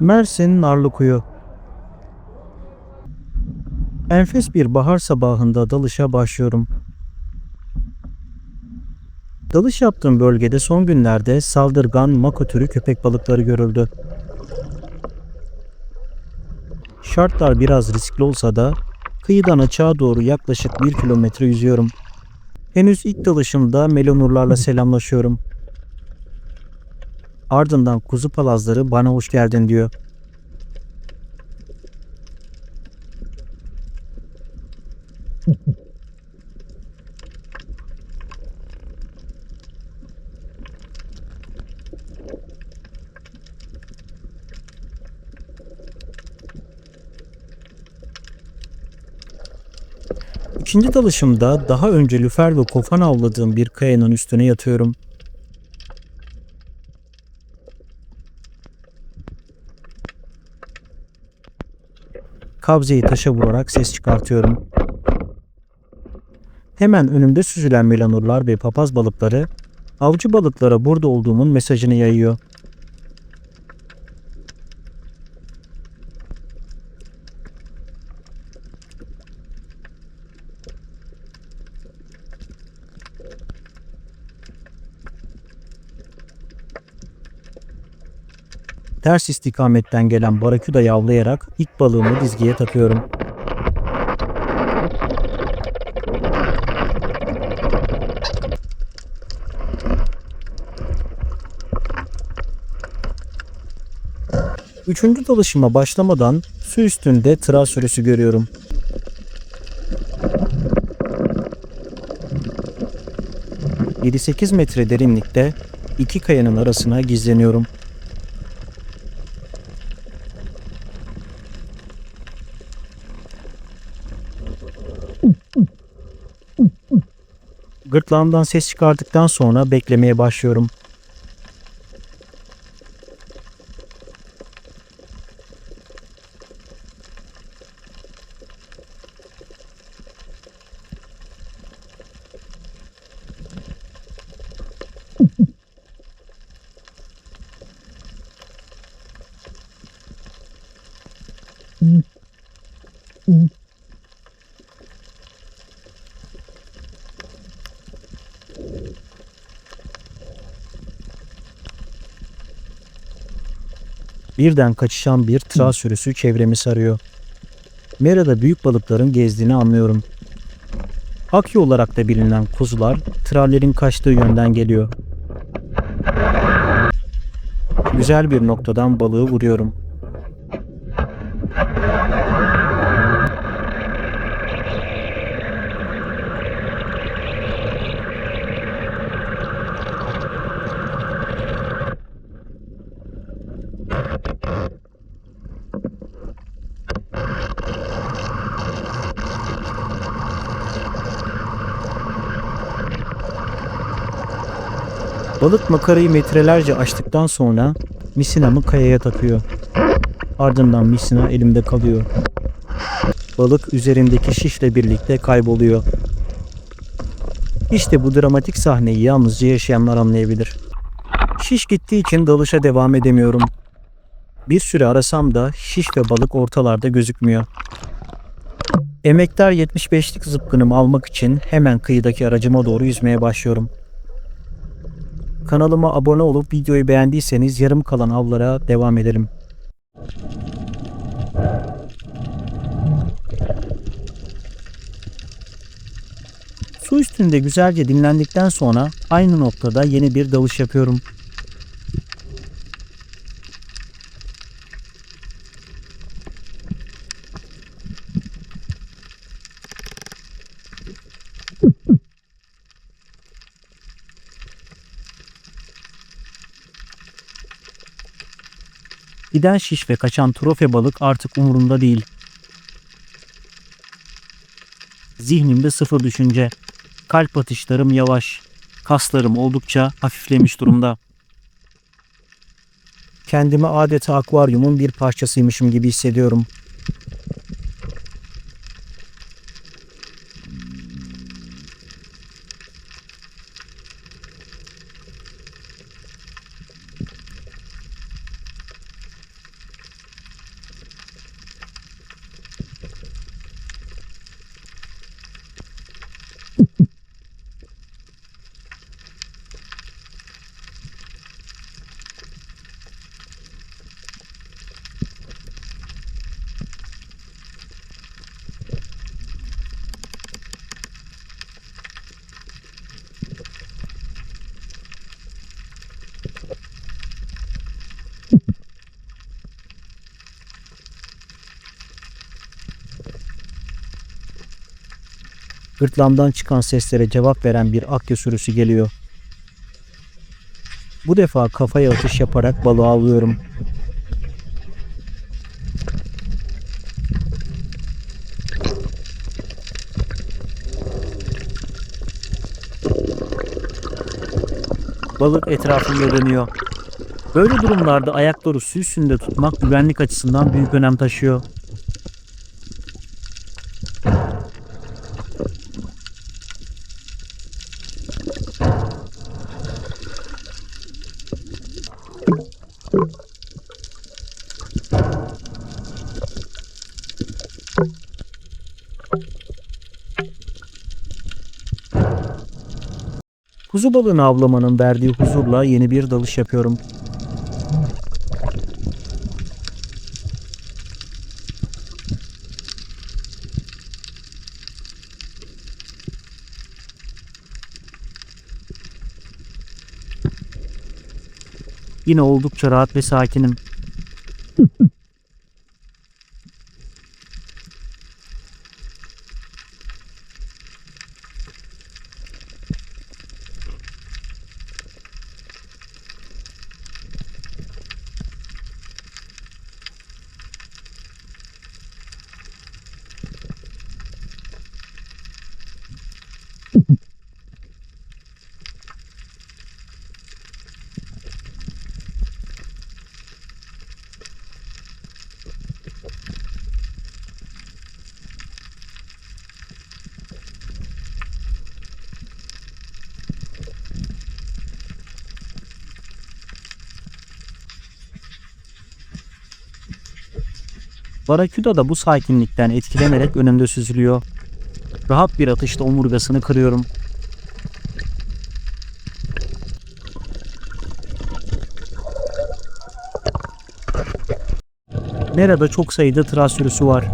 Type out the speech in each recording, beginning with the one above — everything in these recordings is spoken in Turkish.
Mersin Narlıkuyu Enfes bir bahar sabahında dalışa başlıyorum. Dalış yaptığım bölgede son günlerde saldırgan mako türü köpek balıkları görüldü. Şartlar biraz riskli olsa da kıyıdan açığa doğru yaklaşık 1 kilometre yüzüyorum. Henüz ilk dalışımda melonurlarla selamlaşıyorum. Ardından kuzu palazları bana hoş geldin diyor. İkinci dalışımda daha önce lüfer ve kofan avladığım bir kayanın üstüne yatıyorum. Kabzeyi taşa vurarak ses çıkartıyorum. Hemen önümde süzülen melanurlar ve papaz balıkları avcı balıklara burada olduğumun mesajını yayıyor. Ters istikametten gelen baraküda yavlayarak ilk balığımı dizgiye takıyorum. Üçüncü dalışıma başlamadan su üstünde tıra sürüsü görüyorum. ...7-8 metre derinlikte iki kayanın arasına gizleniyorum. Gırtlağımdan ses çıkardıktan sonra beklemeye başlıyorum. Birden kaçışan bir tral sürüsü çevremi sarıyor. Merada büyük balıkların gezdiğini anlıyorum. Akya olarak da bilinen kuzular trallerin kaçtığı yönden geliyor. Güzel bir noktadan balığı vuruyorum. Balık makarayı metrelerce açtıktan sonra misinamı kayaya takıyor. Ardından misina elimde kalıyor. Balık üzerindeki şişle birlikte kayboluyor. İşte bu dramatik sahneyi yalnızca yaşayanlar anlayabilir. Şiş gittiği için dalışa devam edemiyorum. Bir süre arasam da şiş ve balık ortalarda gözükmüyor. Emektar 75'lik zıpkınımı almak için hemen kıyıdaki aracıma doğru yüzmeye başlıyorum. Kanalıma abone olup videoyu beğendiyseniz yarım kalan avlara devam edelim. Su üstünde güzelce dinlendikten sonra aynı noktada yeni bir dalış yapıyorum. Giden şiş ve kaçan trofe balık artık umurumda değil. Zihnimde sıfır düşünce. Kalp atışlarım yavaş. Kaslarım oldukça hafiflemiş durumda. Kendimi adeta akvaryumun bir parçasıymışım gibi hissediyorum. Gırtlamdan çıkan seslere cevap veren bir akya sürüsü geliyor. Bu defa kafaya atış yaparak balığı avlıyorum. Balık etrafında dönüyor. Böyle durumlarda ayakları su üstünde tutmak güvenlik açısından büyük önem taşıyor. Kuzu balığını avlamanın verdiği huzurla yeni bir dalış yapıyorum. Yine oldukça rahat ve sakinim. Baraküda da bu sakinlikten etkilenerek önümde süzülüyor. Rahat bir atışta omurgasını kırıyorum. Mera'da çok sayıda tıraş sürüsü var.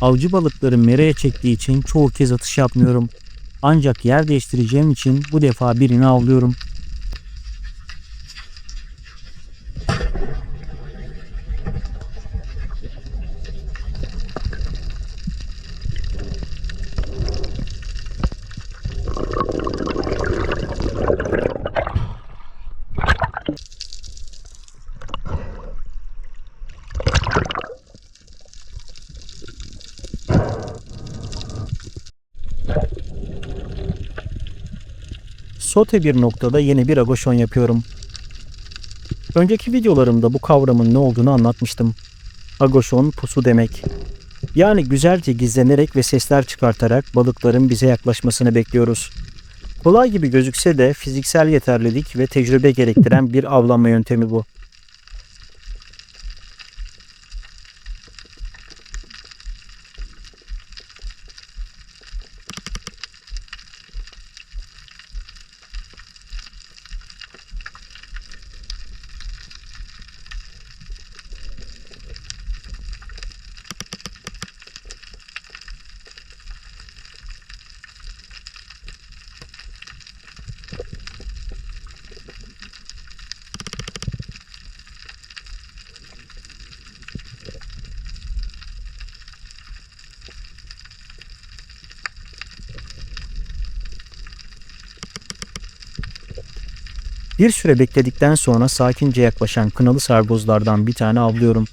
Avcı balıkları mereye çektiği için çoğu kez atış yapmıyorum. Ancak yer değiştireceğim için bu defa birini avlıyorum. Sote bir noktada yeni bir agoşon yapıyorum. Önceki videolarımda bu kavramın ne olduğunu anlatmıştım. Agoşon pusu demek. Yani güzelce gizlenerek ve sesler çıkartarak balıkların bize yaklaşmasını bekliyoruz. Kolay gibi gözükse de fiziksel yeterlilik ve tecrübe gerektiren bir avlanma yöntemi bu. Bir süre bekledikten sonra sakince yaklaşan kınalı sargozlardan bir tane avlıyorum.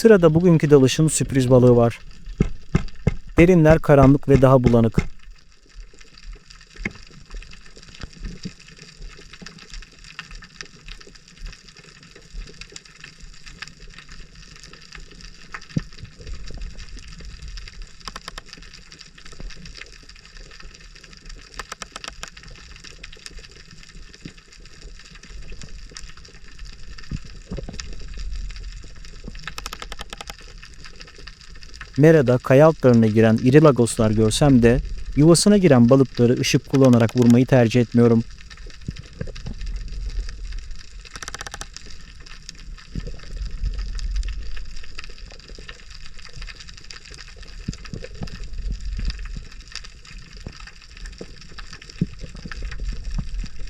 Sırada bugünkü dalışın sürpriz balığı var. Derinler karanlık ve daha bulanık. Mera'da kaya altlarına giren iri lagoslar görsem de yuvasına giren balıkları ışık kullanarak vurmayı tercih etmiyorum.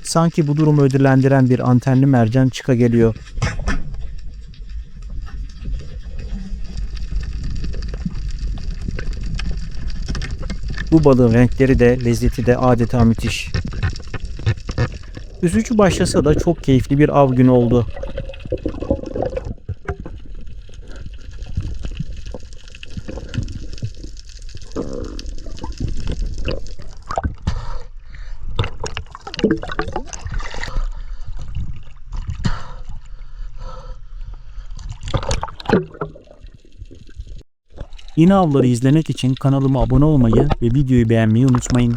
Sanki bu durumu ödüllendiren bir antenli mercan çıka geliyor. Bu balığın renkleri de lezzeti de adeta müthiş. Üzücü başlasa da çok keyifli bir av günü oldu. Yeni avları izlemek için kanalıma abone olmayı ve videoyu beğenmeyi unutmayın.